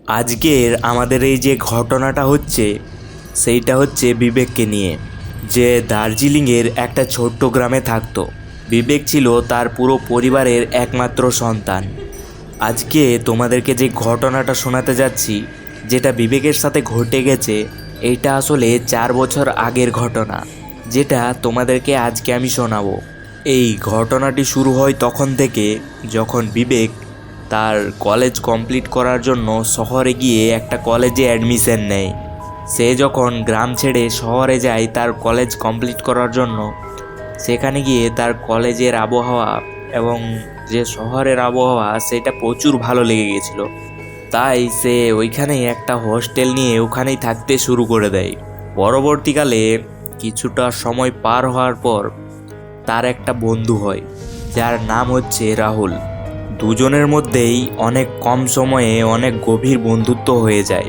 আজকের আমাদের এই যে ঘটনাটা হচ্ছে, সেইটা হচ্ছে বিবেককে নিয়ে, যে দার্জিলিংয়ের একটা ছোট্ট গ্রামে থাকতো। বিবেক ছিল তার পুরো পরিবারের একমাত্র সন্তান। আজকে তোমাদেরকে যে ঘটনাটা শোনাতে যাচ্ছি, যেটা বিবেকের সাথে ঘটে গেছে, এইটা আসলে চার বছর আগের ঘটনা, যেটা তোমাদেরকে আজকে আমি শোনাবো। এই ঘটনাটি শুরু হয় তখন থেকে, যখন বিবেক তার কলেজ কমপ্লিট করার জন্য শহরে গিয়ে একটা কলেজে অ্যাডমিশন নেয়। সে যখন গ্রাম ছেড়ে শহরে যায় তার কলেজ কমপ্লিট করার জন্য, সেখানে গিয়ে তার কলেজের আবহাওয়া এবং যে শহরের আবহাওয়া, সেটা প্রচুর ভালো লেগে গেছিল। তাই সে ওইখানেই একটা হোস্টেল নিয়ে ওখানেই থাকতে শুরু করে দেয়। পরবর্তীকালে কিছুটা সময় পার হওয়ার পর তার একটা বন্ধু হয়, যার নাম হচ্ছে রাহুল। দুজনের মধ্যেই অনেক কম সময়ে অনেক গভীর বন্ধুত্ব হয়ে যায়।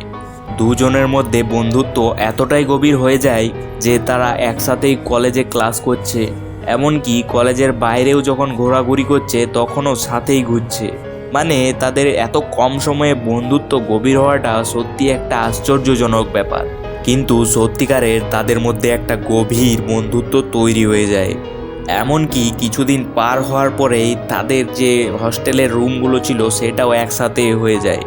দুজনের মধ্যে বন্ধুত্ব এতটাই গভীর হয়ে যায় যে তারা একসাথেই কলেজে ক্লাস করছে, এমনকি কলেজের বাইরেও যখন ঘোরাঘুরি করছে তখনও সাথেই ঘুরছে। মানে তাদের এত কম সময়ে বন্ধুত্ব গভীর হওয়াটা সত্যি একটা আশ্চর্যজনক ব্যাপার। কিন্তু সত্যিকারের তাদের মধ্যে একটা গভীর বন্ধুত্ব তৈরি হয়ে যায়। এমনকি কিছুদিন পার হওয়ার পরেই তাদের যে হস্টেলের রুমগুলো ছিল সেটাও একসাথে হয়ে যায়।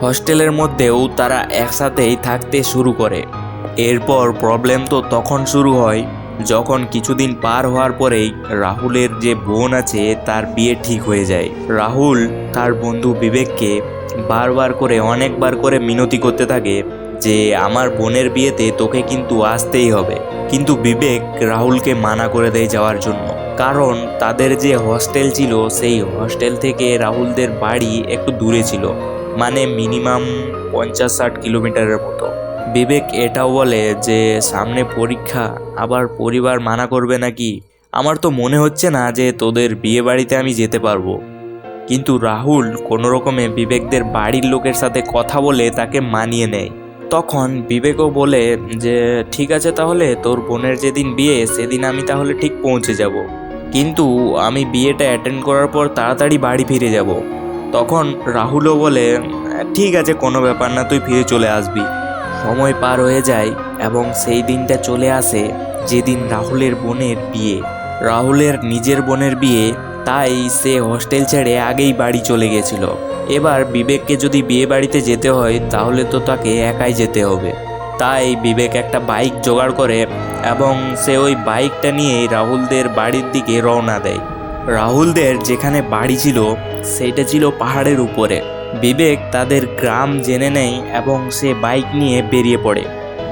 হস্টেলের মধ্যেও তারা একসাথেই থাকতে শুরু করে। এরপর প্রবলেম তো তখন শুরু হয়, যখন কিছুদিন পার হওয়ার পরেই রাহুলের যে বোন আছে তার বিয়ে ঠিক হয়ে যায়। রাহুল তার বন্ধু বিবেককে বারবার করে, অনেকবার করে মিনতি করতে থাকে। যে আমার বোনের বিয়েতে তোকে কিন্তু আসতেই হবে। কিন্তু বিবেক রাহুলকে মানা করে দেয় যাওয়ার জন্য। কারণ তাদের যে হস্টেল ছিল, সেই হস্টেল থেকে রাহুলদের বাড়ি একটু দূরে ছিল মানে মিনিমাম পঞ্চাশ ষাট কিলোমিটারের মতো। বিবেক এটাও বলে যে, সামনে পরীক্ষা, আবার পরিবার মানা করবে নাকি? আমার তো মনে হচ্ছে না যে তোদের বিয়ে বাড়িতে আমি যেতে পারব। কিন্তু রাহুল কোনো রকমে বিবেকদের বাড়ির লোকের সাথে কথা বলে তাকে মানিয়ে নেয়। তখন বিবেকও বলে যে, ঠিক আছে তাহলে, তোর বোনের যেদিন বিয়ে, সেদিন আমি তাহলে ঠিক পৌঁছে যাব। কিন্তু আমি বিয়েটা অ্যাটেন্ড করার পর তাড়াতাড়ি বাড়ি ফিরে যাব। তখন রাহুলও বলে, ঠিক আছে, কোনো ব্যাপার না, তুই ফিরে চলে আসবি। সময় পার হয়ে যায় এবং সেই দিনটা চলে আসে যেদিন রাহুলের বোনের বিয়ে। রাহুলের নিজের বোনের বিয়ে তাই সে হোস্টেল ছেড়ে আগেই বাড়ি চলে গেছিল। এবার বিবেককে যদি বিয়ে বাড়িতে যেতে হয়, তাহলে তো তাকে একাই যেতে হবে। তাই বিবেক একটা বাইক জোগাড় করে এবং সে ওই বাইকটা নিয়েই রাহুলদের বাড়ির দিকে রওনা দেয়। রাহুলদের যেখানে বাড়ি ছিল, সেইটা ছিল পাহাড়ের উপরে। বিবেক তাদের গ্রাম জেনে নেয় এবং সে বাইক নিয়ে বেরিয়ে পড়ে।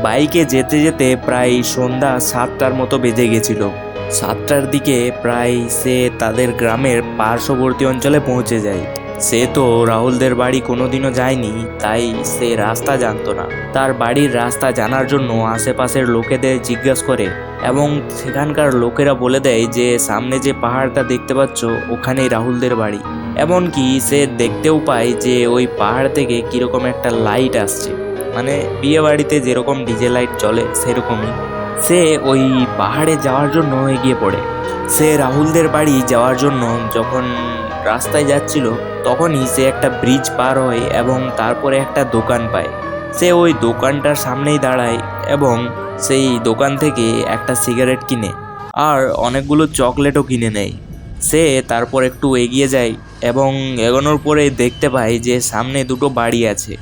বাইকে যেতে যেতে প্রায় সন্ধ্যা সাতটার মতো বেজে গেছিল। সাতটার দিকে প্রায় সে তাদের গ্রামের পার্শ্ববর্তী অঞ্চলে পৌঁছে যায়। সে তো রাহুলদের বাড়ি কোনোদিনও যায়নি, তাই সে রাস্তা জানতো না। তার বাড়ির রাস্তা জানার জন্য আশেপাশের লোকেদের জিজ্ঞাসা করে এবং সেখানকার লোকেরা বলে দেয় যে, সামনে যে পাহাড়টা দেখতে পাচ্ছ, ওখানেই রাহুলদের বাড়ি। এমনকি সে দেখতেও পায় যে, ওই পাহাড় থেকে কীরকম একটা লাইট আসছে। মানে বিয়ে বাড়িতে যেরকম ডিজে লাইট চলে সেরকমই। সে ওই পাহাড়ে যাওয়ার জন্য এগিয়ে পড়ে। সে রাহুলদের বাড়ি যাওয়ার জন্য যখন রাস্তায় যাচ্ছিল, তখনই সে একটা ব্রিজ পার হয় এবং তারপরে একটা দোকান পায়। সে ওই দোকানটার সামনেই দাঁড়ায় এবং সেই দোকান থেকে একটা সিগারেট কিনে আর অনেকগুলো চকলেটও কিনে নেয়। সে তারপর একটু এগিয়ে যায় এবং এগোনোর পরে দেখতে পায় যে সামনে দুটো বাড়ি আছে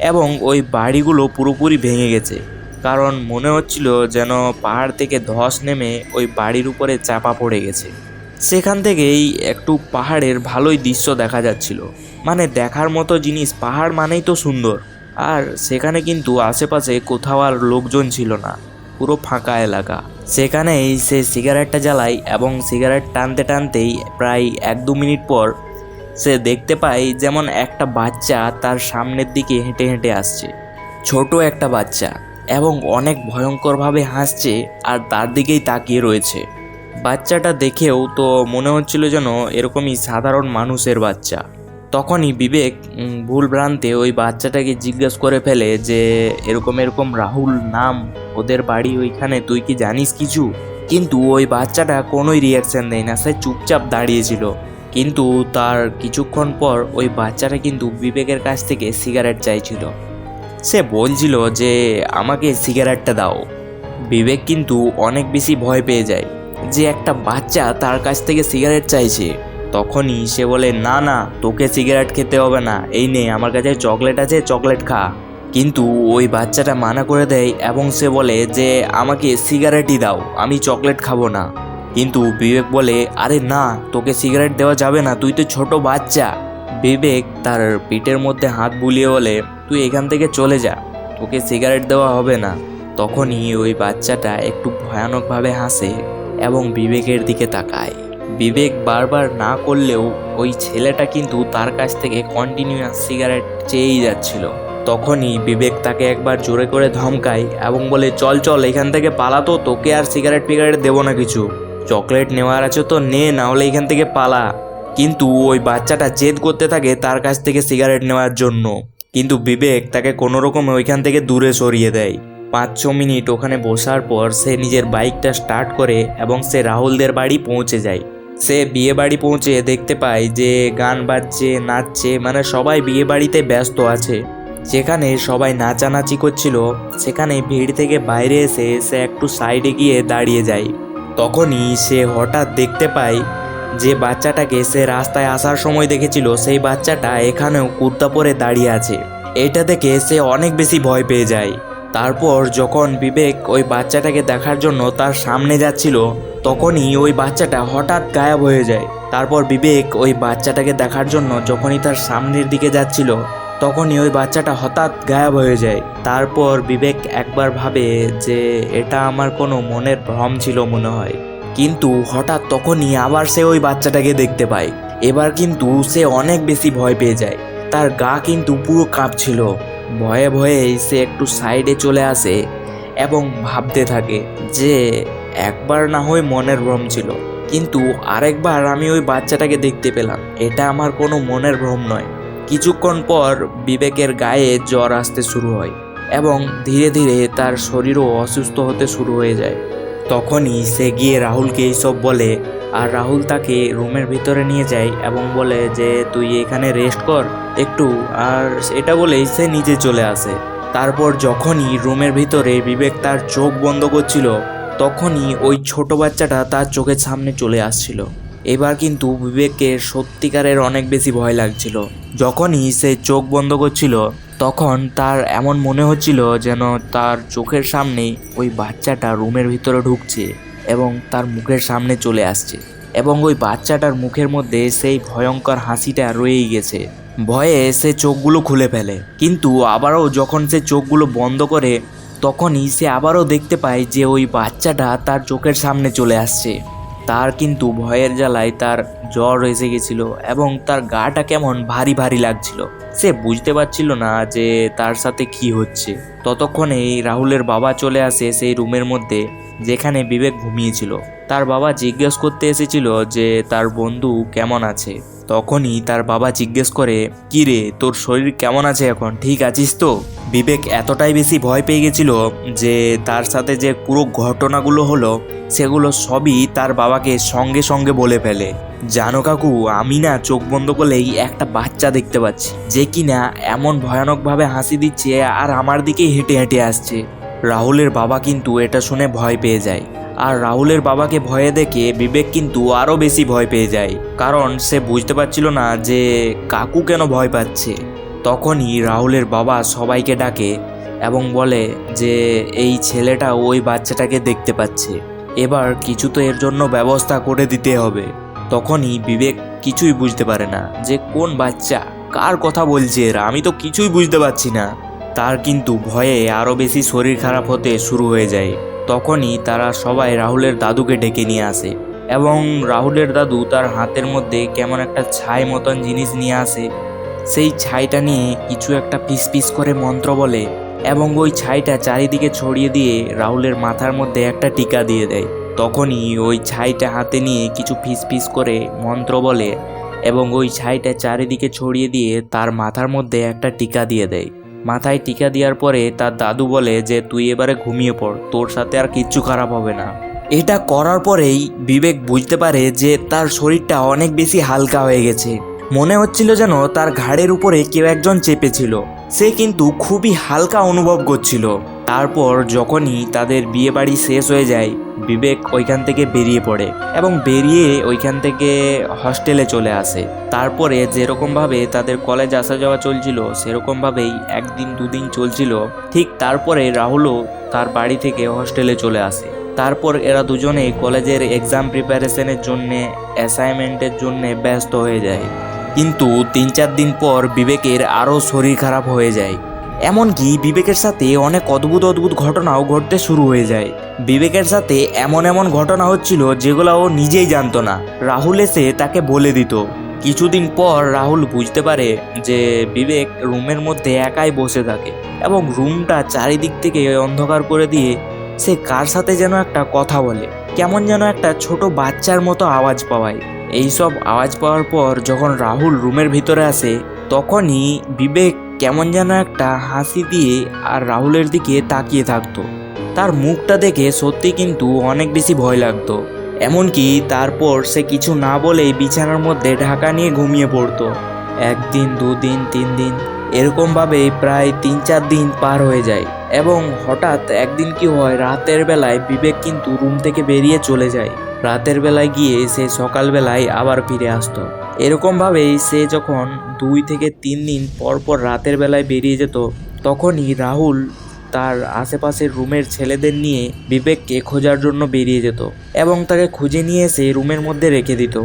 এবং ওই বাড়িগুলো পুরোপুরি ভেঙে গেছে। কারণ মনে হচ্ছিল যেন পাহাড় থেকে ধস নেমে ওই বাড়ির উপরে চাপা পড়ে গেছে। সেখান থেকেই একটু পাহাড়ের ভালোই দৃশ্য দেখা যাচ্ছিল। মানে দেখার মতো জিনিস, পাহাড় মানেই তো সুন্দর। আর সেখানে কিন্তু আশেপাশে কোথাও আর লোকজন ছিল না, পুরো ফাঁকা এলাকা। সেখানেই সে সিগারেটটা জ্বালায় এবং সিগারেট টানতে টানতেই প্রায় এক দু মিনিট পর সে দেখতে পায় যেমন একটা বাচ্চা তার সামনের দিকে হেঁটে হেঁটে আসছে। ছোট একটা বাচ্চা। এবং অনেক ভয়ঙ্করভাবে হাসছে আর তার দিকেই তাকিয়ে রয়েছে। বাচ্চাটা দেখেও তো মনে হচ্ছিল যেন এরকমই সাধারণ মানুষের বাচ্চা। তখনই বিবেক ভুল ভ্রান্তে ওই বাচ্চাটাকে জিজ্ঞেস করে ফেলে যে, এরকম এরকম রাহুল নাম ওদের বাড়ি ওইখানে, তুই কি জানিস কিছু? কিন্তু ওই বাচ্চাটা কোনোই রিয়াকশান দেয় না, সে চুপচাপ দাঁড়িয়েছিল কিন্তু তার কিছুক্ষণ পর ওই বাচ্চাটা কিন্তু বিবেকের কাছ থেকে সিগারেট চাইছিল। সে বলছিল যে, আমাকে সিগারেটটা দাও। বিবেক কিন্তু অনেক বেশি ভয় পেয়ে যায় যে একটা বাচ্চা তার কাছ থেকে সিগারেট চাইছে। তখনই সে বলে, না না, তোকে সিগারেট খেতে হবে না, এই নে, আমার কাছে চকলেট আছে, চকলেট খা। কিন্তু ওই বাচ্চাটা মানা করে দেয় এবং সে বলে যে, আমাকে সিগারেটই দাও, আমি চকলেট খাব না। কিন্তু বিবেক বলে, আরে না, তোকে সিগারেট দেওয়া যাবে না, তুই তো ছোট বাচ্চা। বিবেক তার পিঠের মধ্যে হাত বুলিয়ে বলে, তুই এখান থেকে চলে যা, তোকে সিগারেট দেওয়া হবে না। তখনই ওই বাচ্চাটা একটু ভয়ানকভাবে হাসে এবং বিবেকের দিকে তাকায়। বিবেক বারবার না করলেও ওই ছেলেটা কিন্তু তার কাছ থেকে কন্টিনিউয়াস সিগারেট চেয়েই যাচ্ছিল। তখনই বিবেক তাকে একবার জোরে করে ধমকায় এবং বলে, চল চল, এখান থেকে পালাতো, তোকে আর সিগারেট ফিগারেট দেবো না কিছু। চকলেট নেওয়ার আছে তো নে, না হলে এখান থেকে পালা। কিন্তু ওই বাচ্চাটা জেদ করতে থাকে তার কাছ থেকে সিগারেট নেওয়ার জন্য। কিন্তু বিবেক তাকে কোনো রকমে ওইখান থেকে দূরে সরিয়ে দেয়। পাঁচ, ছ মিনিট ওখানে বসার পর সে নিজের বাইকটা স্টার্ট করে এবং সে রাহুলদের বাড়ি পৌঁছে যায়। সে বিয়ে বাড়ি পৌঁছে দেখতে পায় যে গান বাজছে, নাচছে মানে সবাই বিয়ে বাড়িতে ব্যস্ত আছে। যেখানে সবাই নাচানাচি করছিল, সেখানে ভিড় থেকে বাইরে এসে সে একটু সাইডে গিয়ে দাঁড়িয়ে যায়। তখনই সে হঠাৎ দেখতে পায় যে বাচ্চাটাকে সে রাস্তায় আসার সময় দেখেছিল, সেই বাচ্চাটা এখানেও কুর্তা পরে দাঁড়িয়ে আছে। এটা দেখে সে অনেক বেশি ভয় পেয়ে যায়। তারপর যখন বিবেক ওই বাচ্চাটাকে দেখার জন্য তার সামনে যাচ্ছিল, তখনই ওই বাচ্চাটা হঠাৎ গায়েব হয়ে যায়। তারপর বিবেক ওই বাচ্চাটাকে দেখার জন্য যখনই তার সামনের দিকে যাচ্ছিল, তখনই ওই বাচ্চাটা হঠাৎ গায়েব হয়ে যায়। তারপর বিবেক একবার ভাবে যে এটা আমার কোনো মনের ভ্রম ছিল মনে হয়। কিন্তু হঠাৎ তখনই আবার সে ওই বাচ্চাটাকে দেখতে পায়। এবার কিন্তু সে অনেক বেশি ভয় পেয়ে যায়। তার গা কিন্তু পুরো কাঁপছিল। ভয়ে ভয়ে সে একটু সাইডে চলে আসে এবং ভাবতে থাকে যে একবার না হয় মনের ভ্রম ছিল। কিন্তু আরেকবার আমি ওই বাচ্চাটাকে দেখতে পেলাম। এটা আমার কোনো মনের ভ্রম নয়। কিছুক্ষণ পর বিবেকের গায়ে জ্বর আসতে শুরু হয় এবং ধীরে ধীরে তার শরীরও অসুস্থ হতে শুরু হয়ে যায়। তখনই সে গিয়ে রাহুলকে এইসব বলে, আর রাহুল তাকে রুমের ভিতরে নিয়ে যায় এবং বলে যে, তুই এখানে রেস্ট কর একটু। আর এটা বলেই সে নিজে চলে আসে। তারপর যখনই রুমের ভিতরে বিবেক তার চোখ বন্ধ করছিল, তখনই ওই ছোট বাচ্চাটা তার চোখের সামনে চলে আসছিল। এবার কিন্তু বিবেককে সত্যিকারের অনেক বেশি ভয় লাগছিল। যখনই সে চোখ বন্ধ করছিল তখন তার এমন মনে হচ্ছিল যেন তার চোখের সামনে ওই বাচ্চাটা রুমের ভিতরে ঢুকছে এবং তার মুখের সামনে চলে আসছে এবং ওই বাচ্চাটার মুখের মধ্যে সেই ভয়ঙ্কর হাসিটা রয়েই গেছে। ভয়ে সে চোখগুলো খুলে ফেলে, কিন্তু আবারও যখন সে চোখগুলো বন্ধ করে, তখনই সে আবারও দেখতে পায় যে ওই বাচ্চাটা তার চোখের সামনে চলে আসছে। তার কিন্তু ভয়ের জ্বালায় তার জ্বর এসে গেছিল এবং তার গাটা কেমন ভারী ভারী লাগছিল। সে বুঝতে পারছিল না যে তার সাথে কি হচ্ছে। ততক্ষণেই রাহুলের বাবা চলে আসে সেই রুমের মধ্যে, যেখানে বিবেক ঘুমিয়েছিল। তার বাবা জিজ্ঞেস করতে এসেছিল যে তার বন্ধু কেমন আছে। তখনই তার বাবা জিজ্ঞেস করে, কি রে, তোর শরীর কেমন আছে এখন? ঠিক আছিস তো? বিবেক এতটাই বেশি ভয় পেয়ে গেছিল যে তার সাথে যে পুরো ঘটনাগুলো হলো, সেগুলো সবই তার বাবাকে সঙ্গে সঙ্গে বলে ফেলে। জানো কাকু, আমি না চোখ বন্ধ করলেই একটা বাচ্চা দেখতে পাচ্ছি, যে কিনা এমন ভয়ানকভাবে হাসি দিচ্ছে আর আমার দিকেই হেঁটে হেঁটে আসছে। রাহুলের বাবা কিন্তু এটা শুনে ভয় পেয়ে যায়। আর রাহুলের বাবাকে ভয়ে দেখে বিবেক কিন্তু আরও বেশি ভয় পেয়ে যায়। কারণ সে বুঝতে পারছিল না যে কাকু কেন ভয় পাচ্ছে। তখনই রাহুলের বাবা সবাইকে ডাকে এবং বলে যে এই ছেলেটা ওই বাচ্চাটাকে দেখতে পাচ্ছে। এবার কিছু তো এর জন্য ব্যবস্থা করে দিতে হবে। তখনই বিবেক কিছুই বুঝতে পারে না যে কোন বাচ্চা, কার কথা বলছে এরা, আমি তো কিছুই বুঝতে পারছি না। তার কিন্তু ভয়ে আরও বেশি শরীর খারাপ হতে শুরু হয়ে যায়। তখনই তারা সবাই রাহুলের দাদুকে ডেকে নিয়ে আসে এবং রাহুলের দাদু তার হাতের মধ্যে কেমন একটা ছাই মতন জিনিস নিয়ে আসে। সেই ছাইটা নিয়ে কিছু একটা পিস পিস করে মন্ত্র বলে এবং ওই ছাইটা চারিদিকে ছড়িয়ে দিয়ে রাহুলের মাথার মধ্যে একটা টিকা দিয়ে দেয়। তখনই ওই ছাইটা হাতে নিয়ে কিছু ফিস ফিস করে মন্ত্র বলে এবং ওই ছাইটা চারিদিকে ছড়িয়ে দিয়ে তার মাথার মধ্যে একটা টিকা দিয়ে দেয়। মাথায় টিকা দেওয়ার পরে তার দাদু বলে যে, তুই এবারে ঘুমিয়ে পড়, তোর সাথে আর কিচ্ছু খারাপ হবে না। এটা করার পরেই বিবেক বুঝতে পারে যে, তার শরীরটা অনেক বেশি হালকা হয়ে গেছে। মনে হচ্ছিল যেন তার ঘাড়ের উপরে কেউ একজন চেপেছিল। সে কিন্তু খুবই হালকা অনুভব করছিল। তারপর যখনই তাদের বিয়ে বাড়ি শেষ হয়ে যায় বিবেক ওইখান থেকে বেরিয়ে পড়ে এবং বেরিয়ে ওইখান থেকে হস্টেলে চলে আসে। তারপরে যেরকমভাবে তাদের কলেজ আসা যাওয়া চলছিল, সেরকমভাবেই একদিন দুদিন চলছিল। ঠিক তারপরে রাহুলও তার বাড়ি থেকে হস্টেলে চলে আসে। তারপর এরা দুজনে কলেজের এক্সাম প্রিপারেশনের জন্যে অ্যাসাইনমেন্টের জন্যে ব্যস্ত হয়ে যায়। কিন্তু তিন চার দিন পর বিবেকের আরও শরীর খারাপ হয়ে যায়। এমনকি বিবেকের সাথে অনেক অদ্ভুত অদ্ভুত ঘটনাও ঘটতে শুরু হয়ে যায়। বিবেকের সাথে এমন এমন ঘটনা হচ্ছিল যেগুলো ও নিজেই জানতো না। রাহুল এসে তাকে বলে দিত। কিছুদিন পর রাহুল বুঝতে পারে যে বিবেক রুমের মধ্যে একাই বসে থাকে এবং রুমটা চারিদিক থেকে অন্ধকার করে দিয়ে সে কার সাথে যেন একটা কথা বলে। কেমন যেন একটা ছোট বাচ্চার মতো আওয়াজ পাওয়ায়। এইসব আওয়াজ পাওয়ার পর যখন রাহুল রুমের ভিতরে আসে, তখনই বিবেক কেমন যেন একটা হাসি দিয়ে আর রাহুলের দিকে তাকিয়ে থাকতো। তার মুখটা দেখে সত্যি কিন্তু অনেক বেশি ভয় লাগতো। এমনকি তারপর সে কিছু না বলেই বিছানার মধ্যে ঢাকা নিয়ে ঘুমিয়ে পড়তো। একদিন, দুদিন, তিন দিন এরকমভাবেই প্রায় তিন, চার দিন পার হয়ে যায় এবং হঠাৎ একদিন কি হয়, রাতের বেলায় বিবেক কিন্তু রুম থেকে বেরিয়ে চলে যায়। রাতের বেলায় গিয়ে সে সকালবেলায় আবার ফিরে আসতো। এরকমভাবেই সে যখন দুই থেকে তিন দিন পর পর রাতের বেলায় বেরিয়ে যেত, তখনই রাহুল তার আশেপাশের রুমের ছেলেদের নিয়ে বিবেককে খোঁজার জন্য বেরিয়ে যেত এবং তাকে খুঁজে নিয়ে এসে রুমের মধ্যে রেখে দিত।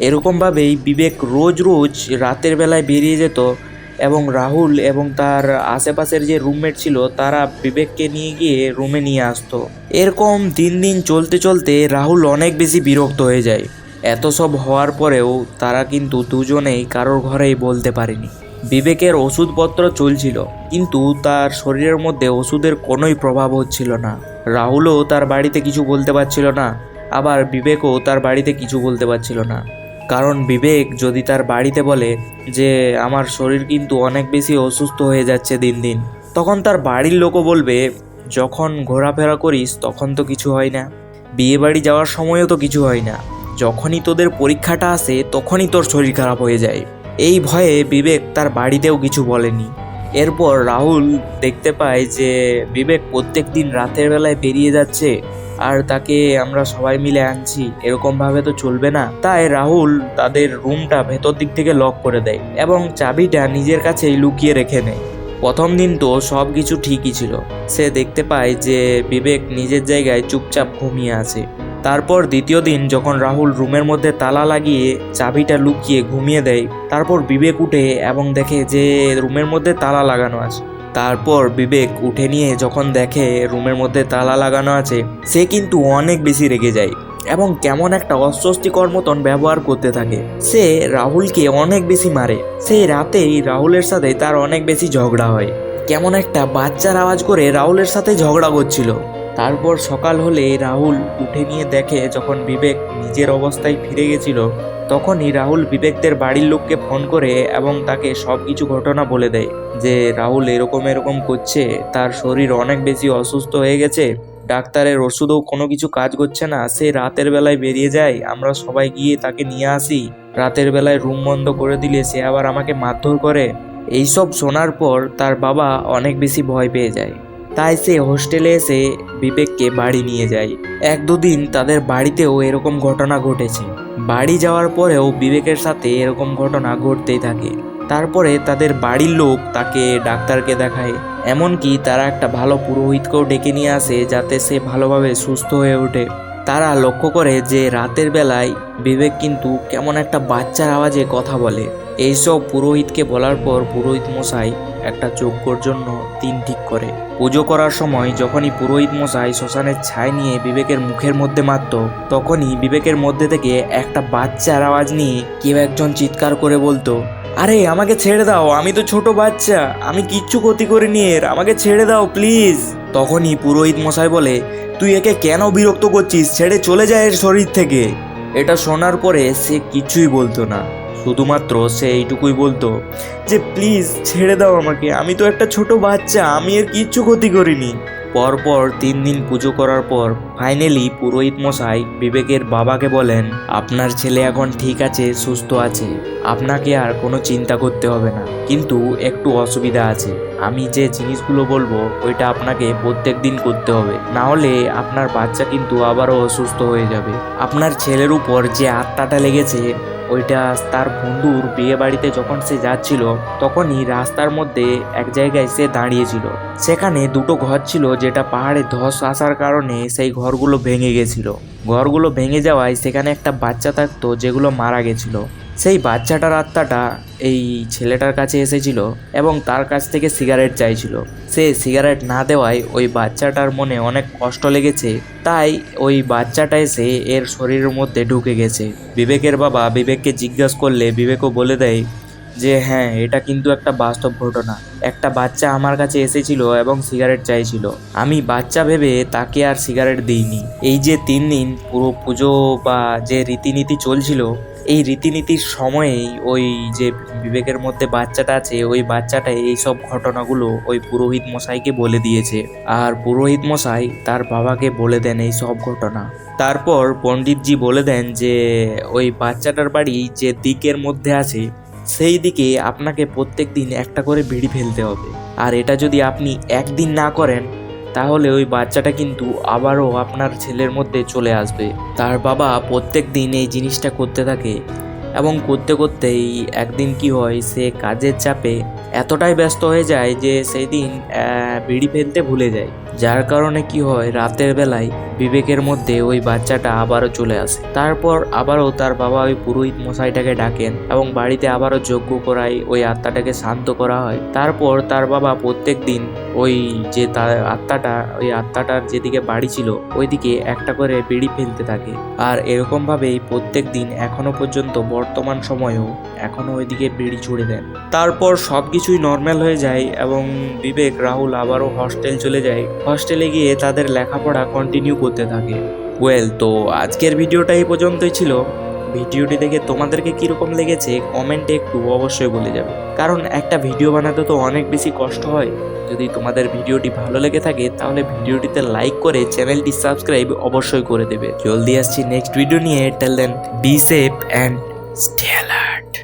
এরকমভাবেই বিবেক রোজ রোজ রাতের বেলায় বেরিয়ে যেত এবং রাহুল এবং তার আশেপাশের যে রুমমেট ছিল, তারা বিবেককে নিয়ে গিয়ে রুমে নিয়ে আসতো। এরকম দিন দিন চলতে চলতে রাহুল অনেক বেশি বিরক্ত হয়ে যায়। এত সব হওয়ার পরেও তারা কিন্তু দুজনেই কারোর ঘরেই বলতে পারেনি। বিবেকের ওষুধপত্র চলছিল, কিন্তু তার শরীরের মধ্যে ওষুধের কোনোই প্রভাব হচ্ছিল না। রাহুলও তার বাড়িতে কিছু বলতে পারছিল না, আবার বিবেকও তার বাড়িতে কিছু বলতে পারছিল না। কারণ বিবেক যদি তার বাড়িতে বলে যে, আমার শরীর কিন্তু অনেক বেশি অসুস্থ হয়ে যাচ্ছে দিন দিন। তখন তার বাড়ির লোকও বলবে, যখন ঘোরাফেরা করিস তখন তো কিছু হয় না। বিয়ে বাড়ি যাওয়ার সময়ও তো কিছু হয় না। যখনই তোদের পরীক্ষাটা আসে, তখনই তোর শরীর খারাপ হয়ে যায়। এই ভয়ে বিবেক তার বাড়িতেও কিছু বলেনি। এরপর রাহুল দেখতে পায় যে, বিবেক প্রত্যেক দিন রাতের বেলায় বেরিয়ে যাচ্ছে, আর তাকে আমরা সবাই মিলে আনছি, এরকমভাবে তো চলবে না। তাই রাহুল তাদের রুমটা ভেতর দিক থেকে লক করে দেয় এবং চাবিটা নিজের কাছেই লুকিয়ে রেখে নেয়। প্রথম দিন তো সব কিছু ঠিকই ছিল। সে দেখতে পায় যে, বিবেক নিজের জায়গায় চুপচাপ ঘুমিয়ে আছে। তারপর দ্বিতীয় দিন যখন রাহুল রুমের মধ্যে তালা লাগিয়ে চাবিটা লুকিয়ে ঘুমিয়ে দেয়, তারপর বিবেক উঠে এবং দেখে যে রুমের মধ্যে তালা লাগানো আছে। তারপর বিবেক উঠে নিয়ে যখন দেখে রুমের মধ্যে তালা লাগানো আছে, সে কিন্তু অনেক বেশি রেগে যায় এবং কেমন একটা অস্বস্তিকর মতন ব্যবহার করতে থাকে। সে রাহুলকে অনেক বেশি মারে। সেই রাতেই রাহুলের সাথে তার অনেক বেশি ঝগড়া হয়। কেমন একটা বাচ্চার আওয়াজ করে রাহুলের সাথে ঝগড়া করছিল। তারপর সকাল হলে রাহুল উঠে নিয়ে দেখে যখন বিবেক নিজের অবস্থায় ফিরে গেছিল, তখনই রাহুল বিবেকদের বাড়ির লোককে ফোন করে এবং তাকে সব কিছু ঘটনা বলে দেয় যে রাহুল এরকম এরকম করছে, তার শরীর অনেক বেশি অসুস্থ হয়ে গেছে, ডাক্তারের ওষুধও কোনো কিছু কাজ করছে না, সে রাতের বেলায় বেরিয়ে যায়, আমরা সবাই গিয়ে তাকে নিয়ে আসি। রাতের বেলায় রুম বন্ধ করে দিলে সে আবার আমাকে মারধর করে। এইসব শোনার পর তার বাবা অনেক বেশি ভয় পেয়ে যায়। তাই সে হোস্টেলে এসে বিবেককে বাড়ি নিয়ে যায়। এক দুদিন তাদের বাড়িতেও এরকম ঘটনা ঘটেছে। বাড়ি যাওয়ার পরেও বিবেকের সাথে এরকম ঘটনা ঘটতেই থাকে। তারপরে তাদের বাড়ির লোক তাকে ডাক্তারকে দেখায়। এমনকি তারা একটা ভালো পুরোহিতকেও ডেকে নিয়ে আসে যাতে সে ভালোভাবে সুস্থ হয়ে ওঠে। তারা লক্ষ্য করে যে রাতের বেলায় বিবেক কিন্তু কেমন একটা বাচ্চার আওয়াজে কথা বলে। এইসব পুরোহিতকে বলার পর পুরোহিত মশাই একটা যজ্ঞর জন্য দিন ঠিক করে। পুজো করার সময় যখনই পুরোহিত মশাই শ্মশানের ছাই নিয়ে বিবেকের মুখের মধ্যে মারত, তখনই বিবেকের মধ্যে থেকে একটা বাচ্চার আওয়াজ নিয়ে কেউ একজন চিৎকার করে বলতো, আরে, আমাকে ছেড়ে দাও, আমি তো ছোট বাচ্চা, আমি কিচ্ছু ক্ষতি করিনি এর, আমাকে ছেড়ে দাও, প্লিজ। তখনই পুরোহিত মশাই বলে, তুই একে কেন বিরক্ত করছিস? ছেড়ে চলে যায় এর শরীর থেকে। এটা শোনার পরে সে কিছুই বলতো না। শুধুমাত্র সে এইটুকুই বলতো যে, প্লিজ ছেড়ে দাও আমাকে, আমি তো একটা ছোট বাচ্চা, আমি এর কিচ্ছু ক্ষতি করিনি। পরপর তিন দিন পুজো করার পর ফাইনালি পুরোহিত মশাই বিবেকের বাবাকে বলেন, আপনার ছেলে এখন ঠিক আছে, সুস্থ আছে, আপনাকে আর কোনো চিন্তা করতে হবে না, কিন্তু একটু অসুবিধা আছে। আমি যে জিনিসগুলো বলব, ওইটা আপনাকে প্রত্যেক দিন করতে হবে। না হলে আপনার বাচ্চা কিন্তু আবারও অসুস্থ হয়ে যাবে। আপনার ছেলের উপর যে আত্মাটা লেগেছে ওইটা তার বন্ধুর বিয়ে বাড়িতে যখন সে যাচ্ছিল, তখনই রাস্তার মধ্যে এক জায়গায় সে দাঁড়িয়েছিল। সেখানে দুটো ঘর ছিল যেটা পাহাড়ে ধস আসার কারণে সেই ঘরগুলো ভেঙে গেছিল। ঘরগুলো ভেঙে যাওয়ায় সেখানে একটা বাচ্চা থাকতো যেগুলো মারা গেছিল। সেই বাচ্চাটার আত্মাটা এই ছেলেটার কাছে এসেছিল এবং তার কাছ থেকে সিগারেট চাইছিল। সে সিগারেট না দেওয়ায় ওই বাচ্চাটার মনে অনেক কষ্ট লেগেছে, তাই ওই বাচ্চাটা এসে এর শরীরের মধ্যে ঢুকে গেছে। বিবেকের বাবা বিবেককে জিজ্ঞাসা করলে বিবেকও বলে দেয় যে হ্যাঁ এটা কিন্তু একটা বাস্তব ঘটনা। একটা বাচ্চা আমার কাছে এসেছিল এবং সিগারেট চাইছিল। আমি বাচ্চা ভেবে তাকে আর সিগারেট দিইনি। এই যে তিন দিন পুরো পুজো বা যে রীতিনীতি চলছিল এই রীতিনীতির সময়েই ওই যে বিবেকের মধ্যে বাচ্চাটা আছে, ওই বাচ্চাটা এই সব ঘটনাগুলো ওই পুরোহিত মশাইকে বলে দিয়েছে। আর পুরোহিত মশাই তার বাবাকে বলে দেন এই সব ঘটনা। তারপর পণ্ডিতজি বলে দেন যে, ওই বাচ্চাটার বাড়ি যে দিকের মধ্যে আছে, সেই দিকে আপনাকে প্রত্যেক দিন একটা করে বিড়ি ফেলতে হবে। আর এটা যদি আপনি একদিন না করেন তাহলে ওই বাচ্চাটা কিন্তু আবারও আপনার ছেলের মধ্যে চলে আসবে। তার বাবা প্রত্যেক দিন এই জিনিসটা করতে থাকে এবং করতে করতেই একদিন কি হয়, সে কাজের চাপে এতটাই ব্যস্ত হয়ে যায় যে সেই দিন বিড়ি ফেলতে ভুলে যায়। যার কারণে কি হয়, রাতের বেলায় বিবেকের মধ্যে ওই বাচ্চাটা আবারও চলে আসে। তারপর আবারও তার বাবা ওই পুরোহিত মশাইটাকে ডাকেন এবং বাড়িতে আবারও যজ্ঞ করায় ওই আত্মাটাকে শান্ত করা হয়। তারপর তার বাবা প্রত্যেক দিন ওই যে তার আত্মাটা, ওই আত্মাটার যেদিকে বাড়ি ছিল, ওইদিকে একটা করে বিড়ি ফেলতে থাকে। আর এরকমভাবেই প্রত্যেক দিন এখনও পর্যন্ত বর্তমান সময়েও এখনও ওইদিকে বিড়ি ছুড়ে দেন। তারপর সব কিছুই নর্মাল হয়ে যায় এবং বিবেক, রাহুল আবারও হস্টেল চলে যায়। হস্টেলে গিয়ে তাদের লেখাপড়া কন্টিনিউ করতে থাকে। ওয়েল তো আজকের ভিডিওটা এই পর্যন্তই ছিল। ভিডিওটি দেখে তোমাদেরকে কীরকম লেগেছে কমেন্টে একটু অবশ্যই বলে যাবে। কারণ একটা ভিডিও বানাতে তো অনেক বেশি কষ্ট হয়। যদি তোমাদের ভিডিওটি ভালো লেগে থাকে, তাহলে ভিডিওটিতে লাইক করে চ্যানেলটি সাবস্ক্রাইব অবশ্যই করে দেবে। জলদি আসছি নেক্সট ভিডিও নিয়ে। Till then be safe and